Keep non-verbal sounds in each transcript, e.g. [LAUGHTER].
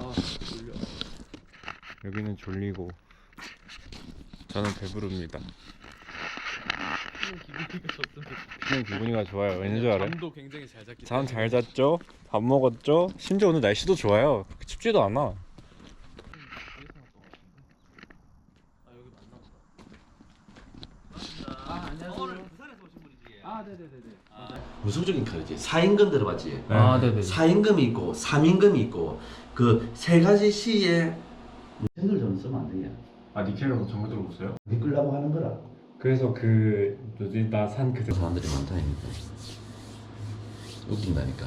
아 졸려. 여기는 졸리고 저는 배부릅니다. 기분이가 좋던데. 그냥 기분이가 좋아요. 왠지 알아요? 잠도 굉장히 잘 잤기 잠잘 잤죠? 밥 먹었죠? 심지어 오늘 날씨도 좋아요. 그렇게 춥지도 않아. 아 여기 맞나 보다. 아 안녕하세요. 부산에서 오신 분이지. 아 네네네네. 무속적인 카드지. 4임금 들어봤지? 아 네네. 4임금이 있고 3임금이 있고 그 세 가지 시에 생글 좀 쓰면 안 되냐? 아 니켈로 정보 들어보세요? 믿으려고 하는 거라. 그래서 그 뭐지 나 산 그대 사람들이 많다니까. 웃긴다니까.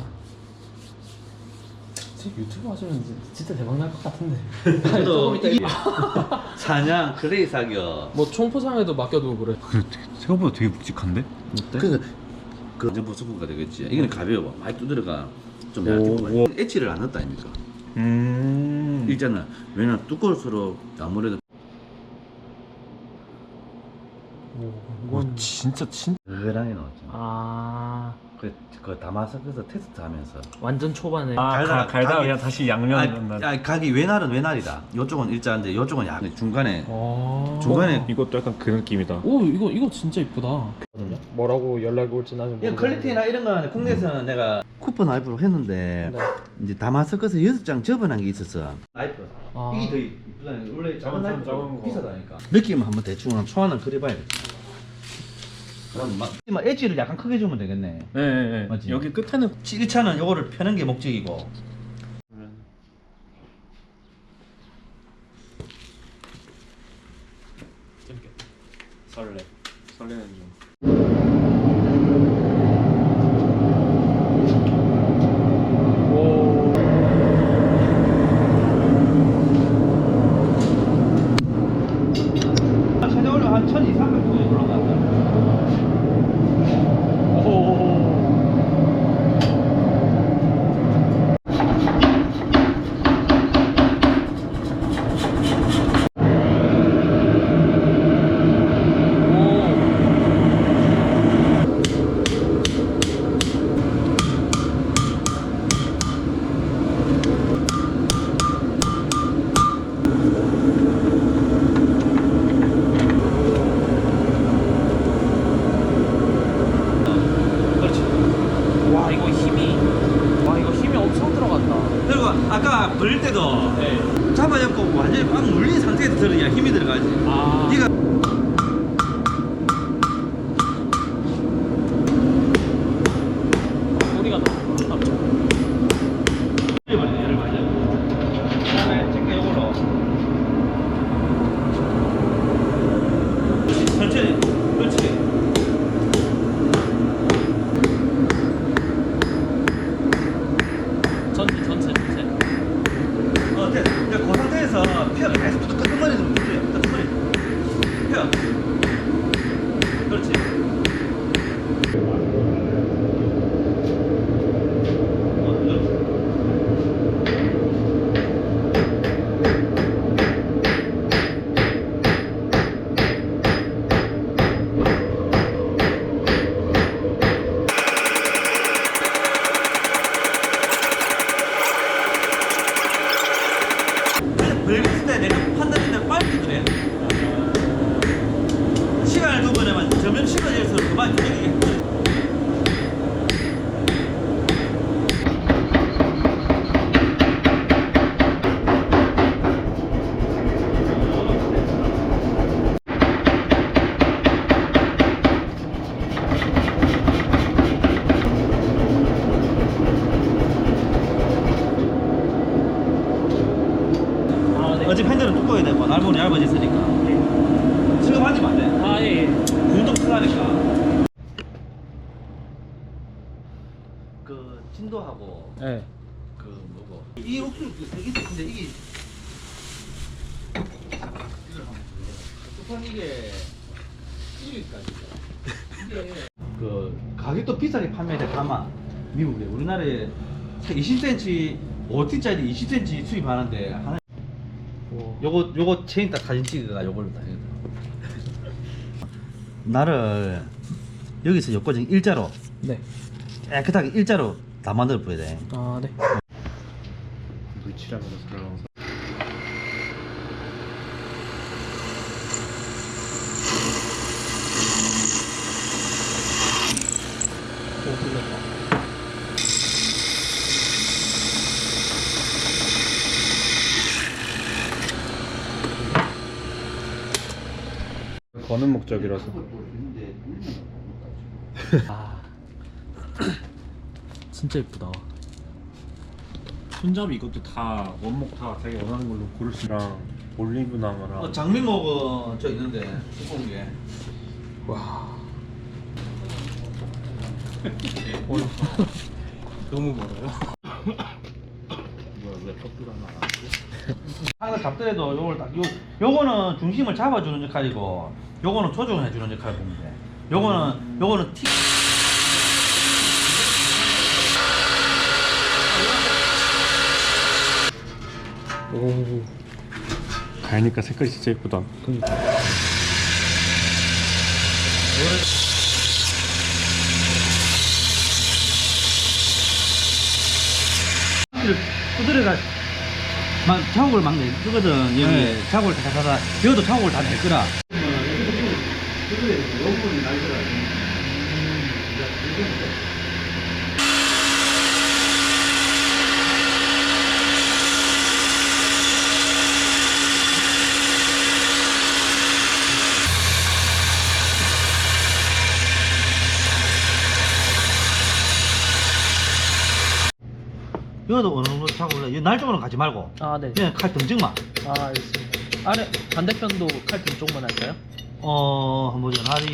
유튜브 하시면 진짜 대박 날 것 같은데. [LAUGHS] 그래도 조금 이따 이게 [LAUGHS] 사냥 클레이 사격. 뭐 총포상에도 맡겨두고 그래. 생각보다 되게 묵직한데? 그, 그 완전 보석구가 되겠지. 이거는 가벼워. 많이 두드려가 좀 오, 얇게. 엣지를 안 넣었다 아닙니까? 음. 일단은 왜냐면 두꺼울수록 아무래도 진짜 진. 그랑이 나왔죠. 아 그, 그 다마스크에서 테스트하면서 완전 초반에. 아 갈다가 가, 갈다가 각이- 그냥 다시 양면 아, 난. 아, 각이 외날은 외날이다. 요쪽은 일자인데 요쪽은 약. 중간에 어. 중간에 이것도 약간 그 느낌이다. 오 이거 이거 진짜 이쁘다. 뭐라고 연락이 올지 나는 이런 퀄리티나 이런 거는 국내에서는 내가 쿠폰 와이프로 했는데 네. 이제 다마스크에서 여섯 장 접어난 게 있었어. 와이프. 아. 이게 더 이쁘다. 원래 작은 작은 와이프 작은 거. 비싸다니까. 느낌 한번 대충 한 초안을 그려봐야겠다. 그럼 막, 막 엣지를 약간 크게 주면 되겠네. 네네네. 맞지? 여기 끝에는 1차는 요거를 펴는 게 목적이고 재밌겠다. 설레. 설레는 중. 오. 최저로 한 1200, 300 정도 올라간다. 오. 그렇지. 와 이거 힘이 와 이거 힘이 엄청 들어간다. 그리고 아까 벌릴 때도 네. 잡아잡고 완전히 꽉 물린 상태에서 들어야 힘이 들어가지. 아. 네가 너무 좋다. 버리네, 얘를 맞아. 그다음에 제게 요걸로. 천천히. 그렇지. 전체 전체 전체. 어, 됐. 이제 그 상태에서 펴. 계속 끄덕끄덕거리 좀 주세요. 끄덕거리. 펴. 그렇지. 어, 그렇지. 늙었을 때 내가 판단했는데 빨리 그래. 시간을 두고 내면 점점 식어질수록 그만 움직이게 힘들어. 아 네. 어차피 핸들은 두꺼워야 되고 날보는 얇아졌으니까 지금 하지 마. 돼. 아 예. 운동 크다니까. 그 진도하고 네. 그 뭐고 이 옥수수 그 되게 근데 이게 보세요. 이게 1위까지. 이게 [LAUGHS] 그 가격도 비싸게 판매돼 가만 미국에 우리나라에 20cm 5T짜리 20cm 수입하는데 하나 오. 요거 요거 체인 딱 사진 찍어가 요걸로 다 해야 [LAUGHS] 나를 여기서 여기까지 일자로 네. 깨끗하게 일자로 다 만들어 보야 돼. 아 네. 시작으로 들어가서 거는 목적이라서. 아. [CLEARS THROAT] 진짜 예쁘다. 손잡이 이것도 다 원목 다 자기 원하는 걸로 고를 수 있랑 올리브 나무랑. 어, 장미목은 저 있는데 두꺼운 게 와. [LAUGHS] 너무 멀어요. 항상 잡더라도 요걸 딱 요, 요거는 중심을 잡아주는 역할이고 요거는 조정해 주는 역할을 보면 돼 요거는 요거는 티 오. 가니까 색깔이 진짜 예쁘다. 두드려가 막 작업을 막 내거든 여기 에 작업을 다 하다 여기도 작업을 다 낼 거라 여기도 어느 정도 작업을 해. 여기 날 쪽으로 가지 말고 아 네 그냥 칼 등증만 아 알겠습니다 아래 반대편도 칼등 쪽만 할까요? 어 한번 보자 날이.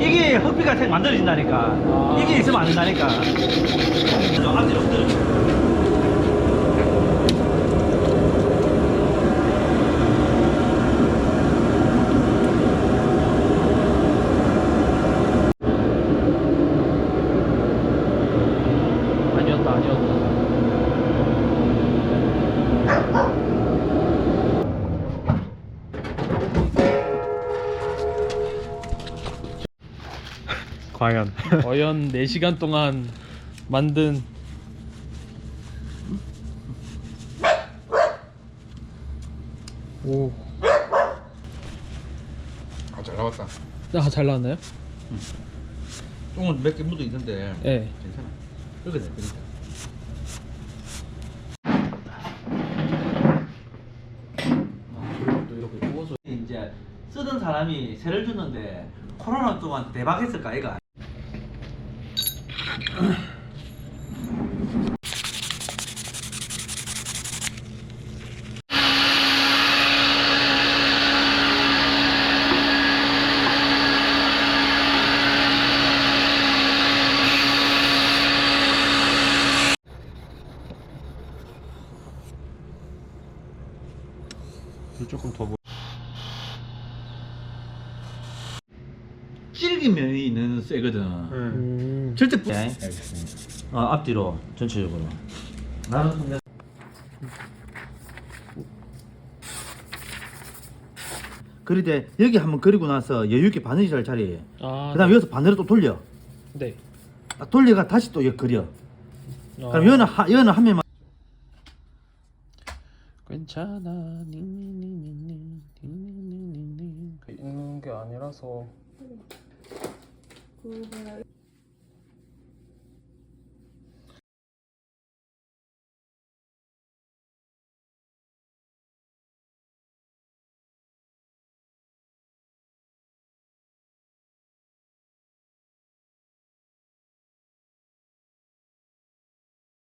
이게 흑비가 색 만들어진다니까 아. 이게 있으면 안 된다니까 저 앞뒤로 흔들어 과연 [LAUGHS] 과연 4시간 동안 만든 오. 아 잘 나왔다. 아, 잘 나왔나요? 조금 몇개 묻어 있는데 네. 괜찮아 그렇게 될 거니까 또 이렇게 구워서 이제 쓰던 사람이 세를 줬는데 코로나 동안 대박했을까 얘가 Thank [CLEARS THROAT] you. 질긴 면이 있는 쇠거든. 음. 절대 뿌 어, 앞뒤로 전체적으로. 나는 근데 그리대 여기 한번 그리고 나서 여유 있게 바느질 할 자리 아, 그다음 에 여기서 바늘을 또 돌려. 네. 딱 돌려가 다시 또 여기 그려. 아, 그럼 여는 하, 여는 한 면만. 괜찮아. 그 읽는 게 아니라서. school, but